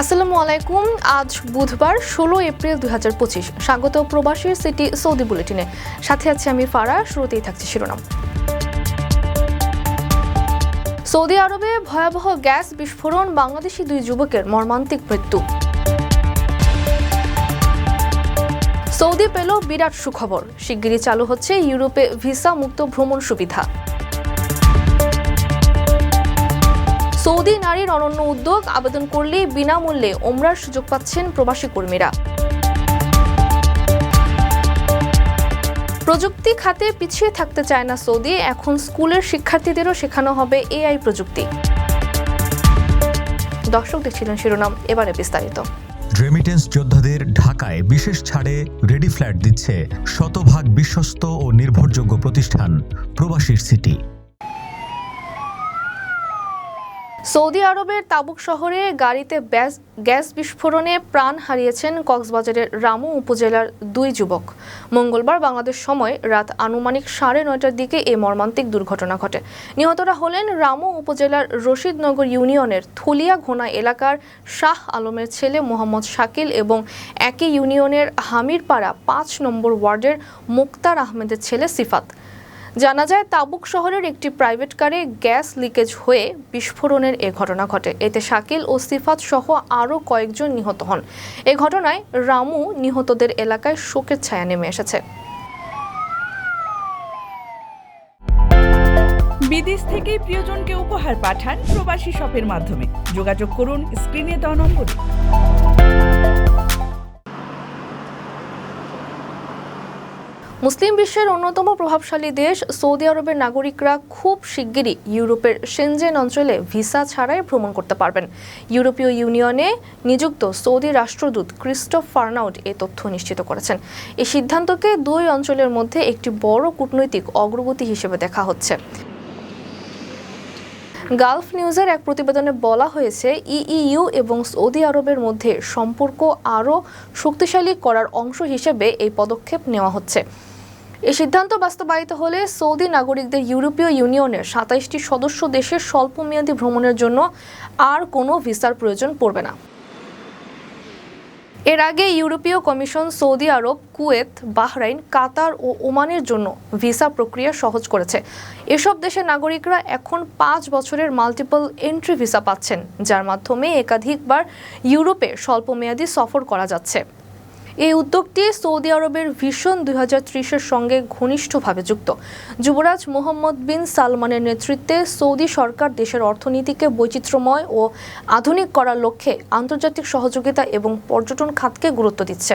আসসালামু আলাইকুম। আজ বুধবার, ষোলো এপ্রিল দুই হাজার পঁচিশ। স্বাগত প্রবাসী সিটি সৌদি বুলেটিনে। সাথে আছে আমি ফারা, শুরুতেই থাকছি শিরোনাম। সৌদি আরবে ভয়াবহ গ্যাস বিস্ফোরণ, বাংলাদেশি দুই যুবকের মর্মান্তিক মৃত্যু। সৌদি পেল বিরাট সুখবর। শিগগিরই চালু হচ্ছে ইউরোপে ভিসা মুক্ত ভ্রমণ সুবিধা। সৌদি নারীর অনন্য উদ্যোগ, আবেদন করলে বিনামূল্যে ওমরার সুযোগ পাচ্ছেন প্রবাসী কর্মীরা। প্রযুক্তি খাতে পিছিয়ে থাকতে চায় না সৌদি, এখন স্কুলের শিক্ষার্থীদেরও শেখানো হবে এআই প্রযুক্তি। দর্শক দেখছিলেন শিরোনাম, এবারে বিস্তারিত। রেমিটেন্স যোদ্ধাদের ঢাকায় বিশেষ ছাড়ে রেডি ফ্ল্যাট দিচ্ছে শতভাগ বিশ্বস্ত ও নির্ভরযোগ্য প্রতিষ্ঠান প্রবাসীর সিটি। সৌদি আরবের তাবুক শহরে গাড়িতে গ্যাস বিস্ফোরণে প্রাণ হারিয়েছেন কক্সবাজারের রামু উপজেলার দুই যুবক। মঙ্গলবার বাংলাদেশ সময় রাত আনুমানিক সাড়ে নয়টার দিকে এই মর্মান্তিক দুর্ঘটনা ঘটে। নিহতরা হলেন রামু উপজেলার রশিদনগর ইউনিয়নের থুলিয়া ঘোনা এলাকার শাহ আলমের ছেলে মোহাম্মদ শাকিল এবং একই ইউনিয়নের হামিরপাড়া পাঁচ নম্বর ওয়ার্ডের মুক্তার আহমেদের ছেলে সিফাত। জানা যায়, তাবুক শহরের একটি প্রাইভেট কারে গ্যাস লিকেজ হয়ে বিস্ফোরণের এ ঘটনা ঘটে। এতে শাকিল ও সিফাত সহ আরও কয়েকজন নিহত হন। এ ঘটনায় রামু নিহতদের এলাকায় শোকের ছায়া নেমে এসেছে। বিদেশ থেকে প্রিয়জনকে উপহার পাঠান প্রবাসী শপের মাধ্যমে। যোগাযোগ করুন স্ক্রিনে দেওয়া নম্বরে। মুসলিম বিশ্বের অন্যতম প্রভাবশালী দেশ সৌদি আরবের নাগরিকরা খুব শিগগিরই ইউরোপের সেনজেন অঞ্চলে ভিসা ছাড়াই ভ্রমণ করতে পারবেন। ইউরোপীয় ইউনিয়নে নিযুক্ত সৌদি রাষ্ট্রদূত ক্রিস্টোফ ফার্নাউড এ তথ্য নিশ্চিত করেছেন। এই সিদ্ধান্তকে দুই অঞ্চলের মধ্যে একটি বড় কূটনৈতিক অগ্রগতি হিসেবে দেখা হচ্ছে। গালফ নিউজের এক প্রতিবেদনে বলা হয়েছে, ইইউ এবং সৌদি আরবের মধ্যে সম্পর্ক আরও শক্তিশালী করার অংশ হিসেবে এই পদক্ষেপ নেওয়া হচ্ছে। এই সিদ্ধান্ত বাস্তবায়িত হলে সৌদি নাগরিকদের ইউরোপীয় ইউনিয়নের সাতাইশটি সদস্য দেশের স্বল্পমেয়াদী ভ্রমণের জন্য আর কোনো ভিসার প্রয়োজন পড়বে না। এর আগে ইউরোপীয় কমিশন সৌদি আরব, কুয়েত, বাহরাইন, কাতার ও ওমানের জন্য ভিসা প্রক্রিয়া সহজ করেছে। এসব দেশের নাগরিকরা এখন পাঁচ বছরের মাল্টিপল এন্ট্রি ভিসা পাচ্ছেন, যার মাধ্যমে একাধিকবার ইউরোপে স্বল্পমেয়াদী সফর করা যাচ্ছে। এই উদ্যোগটি সৌদি আরবের ভিশন দুই ত্রিশের সঙ্গে ঘনিষ্ঠভাবে যুক্ত। যুবরাজ মোহাম্মদ বিন সালমানের নেতৃত্বে সৌদি সরকার দেশের অর্থনীতিকে বৈচিত্র্যময় ও আধুনিক করার লক্ষ্যে আন্তর্জাতিক সহযোগিতা এবং পর্যটন খাতকে গুরুত্ব দিচ্ছে।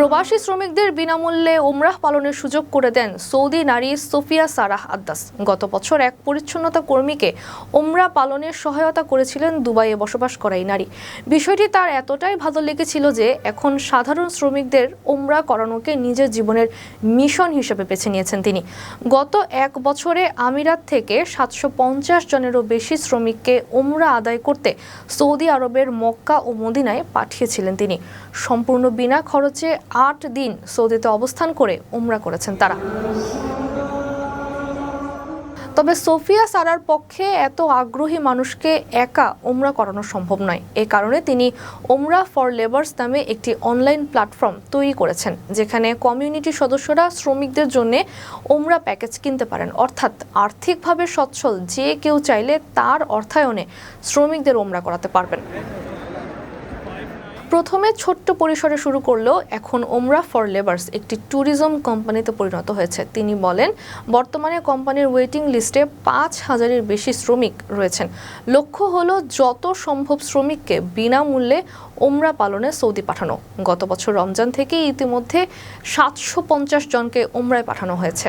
প্রবাসী শ্রমিকদের বিনামূল্যে ওমরাহ পালনের সুযোগ করে দেন সৌদি নারী সোফিয়া সারাহ আদ্দাস। গত বছর এক পরিচ্ছন্নতা কর্মীকে ওমরা পালনের সহায়তা করেছিলেন দুবাইয়ে বসবাস করা এই নারী। বিষয়টি তার এতটাই ভালো লেগেছিল যে এখন সাধারণ শ্রমিকদের ওমরা করানোকে নিজের জীবনের মিশন হিসেবে বেছে নিয়েছেন তিনি। গত এক বছরে আমিরাত থেকে সাতশো পঞ্চাশ জনেরও বেশি শ্রমিককে ওমরা আদায় করতে সৌদি আরবের মক্কা ও মদিনায় পাঠিয়েছিলেন তিনি। সম্পূর্ণ বিনা খরচে আট দিন সৌদিতে অবস্থান করে উমরা করেছেন তারা। তবে সোফিয়া সারার পক্ষে এত আগ্রহী মানুষকে একা ওমরা করানো সম্ভব নয়। এ কারণে তিনি ওমরা ফর লেবার্স নামে একটি অনলাইন প্ল্যাটফর্ম তৈরি করেছেন, যেখানে কমিউনিটি সদস্যরা শ্রমিকদের জন্য ওমরা প্যাকেজ কিনতে পারেন। অর্থাৎ আর্থিকভাবে সচ্ছল যে কেউ চাইলে তার অর্থায়নে শ্রমিকদের ওমরা করাতে পারবেন। প্রথমে ছোট্ট পরিসরে শুরু করলেও এখন ওমরা ফর লেবার্স একটি ট্যুরিজম কোম্পানিতে পরিণত হয়েছে। তিনি বলেন, বর্তমানে কোম্পানির ওয়েটিং লিস্টে পাঁচ হাজারের বেশি শ্রমিক রয়েছেন। লক্ষ্য হলো যত সম্ভব শ্রমিককে বিনামূল্যে ওমরা পালনে সৌদি পাঠানো। গত বছর রমজান থেকে ইতিমধ্যে সাতশো পঞ্চাশ জনকে ওমরায় পাঠানো হয়েছে।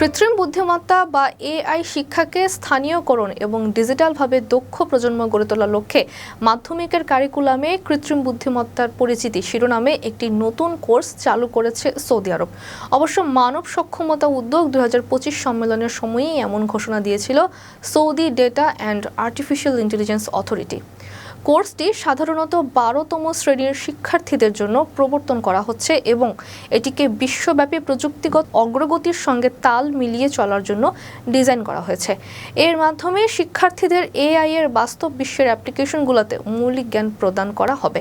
কৃত্রিম বুদ্ধিমত্তা বা এআই শিক্ষাকে স্থানীয়করণ এবং ডিজিটালভাবে দক্ষ প্রজন্ম গড়ে তোলার লক্ষ্যে মাধ্যমিকের কারিকুলামে কৃত্রিম বুদ্ধিমত্তার পরিচিতি শিরোনামে একটি নতুন কোর্স চালু করেছে সৌদি আরব। অবশ্য মানব সক্ষমতা উদ্যোগ দু হাজার পঁচিশ সম্মেলনের সময়ই এমন ঘোষণা দিয়েছিল Saudi Data and Artificial Intelligence Authority. কোর্সটি সাধারণত বারোতম শ্রেণির শিক্ষার্থীদের জন্য প্রবর্তন করা হচ্ছে এবং এটিকে বিশ্বব্যাপী প্রযুক্তিগত অগ্রগতির সঙ্গে তাল মিলিয়ে চলার জন্য ডিজাইন করা হয়েছে। এর মাধ্যমে শিক্ষার্থীদের এআই এর বাস্তব বিশ্বের অ্যাপ্লিকেশনগুলোতে মৌলিক জ্ঞান প্রদান করা হবে।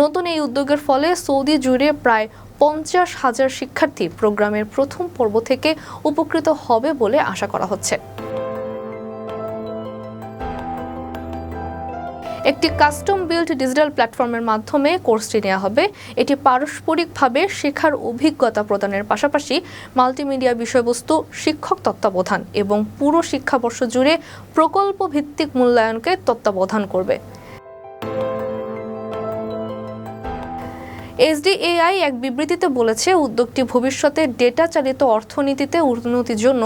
নতুন এই উদ্যোগের ফলে সৌদি জুড়ে প্রায় পঞ্চাশ হাজার শিক্ষার্থী প্রোগ্রামের প্রথম পর্ব থেকে উপকৃত হবে বলে আশা করা হচ্ছে। একটি কাস্টম বিল্ড ডিজিটাল প্ল্যাটফর্মের মাধ্যমে কোর্সটি নেওয়া হবে। এটি পারস্পরিকভাবে শেখার অভিজ্ঞতা প্রদানের পাশাপাশি মাল্টিমিডিয়া বিষয়বস্তু, শিক্ষক তত্ত্বাবধান এবং পুরো শিক্ষাবর্ষ জুড়ে প্রকল্প ভিত্তিক মূল্যায়নকে তত্ত্বাবধান করবে। এসডিএআই এক বিবৃতিতে বলেছে, উদ্যোগটি ভবিষ্যতে ডেটা চালিত অর্থনীতিতে উন্নতির জন্য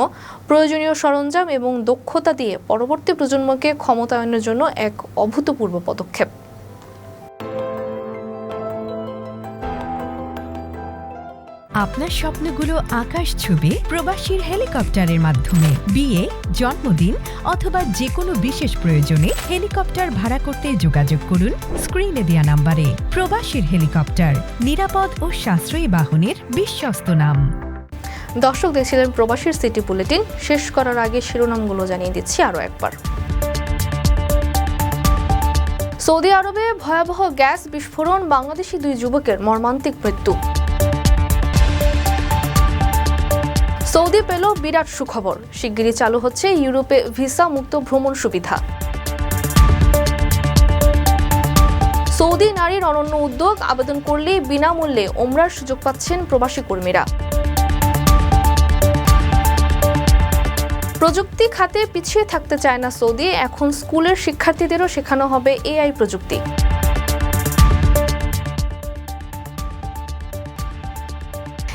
প্রয়োজনীয় সরঞ্জাম এবং দক্ষতা দিয়ে পরবর্তী প্রজন্মকে ক্ষমতায়নের জন্য এক অভূতপূর্ব পদক্ষেপ। আপনার স্বপ্নগুলো আকাশ ছুবে প্রবাসীর হেলিকপ্টারের মাধ্যমে। বিয়ে, জন্মদিন অথবা যে কোনো বিশেষ প্রয়োজনে হেলিকপ্টার ভাড়া করতে যোগাযোগ করুন স্ক্রিনে দেয়া নাম্বারে। প্রবাসীর হেলিকপ্টার, নিরাপদ ও সাশ্রয়ী বাহনের বিশ্বস্ত নাম। দর্শক দেখছিলেন প্রবাসীর সিটি বুলেটিন। শেষ করার আগে শিরোনামগুলো জানিয়ে দিচ্ছি আরও একবার। সৌদি আরবে ভয়াবহ গ্যাস বিস্ফোরণ, বাংলাদেশি দুই যুবকের মর্মান্তিক মৃত্যু। সৌদি পেল বিরাট সুখবর। শিগগিরই চালু হচ্ছে ইউরোপে ভিসা মুক্ত ভ্রমণ সুবিধা। সৌদি নারীর অনন্য উদ্যোগ, আবেদন করলেই বিনামূল্যে ওমরার সুযোগ পাচ্ছেন প্রবাসী কর্মীরা। প্রযুক্তি খাতে পিছিয়ে থাকতে চায় না সৌদি, এখন স্কুলের শিক্ষার্থীদেরও শেখানো হবে এআই প্রযুক্তি।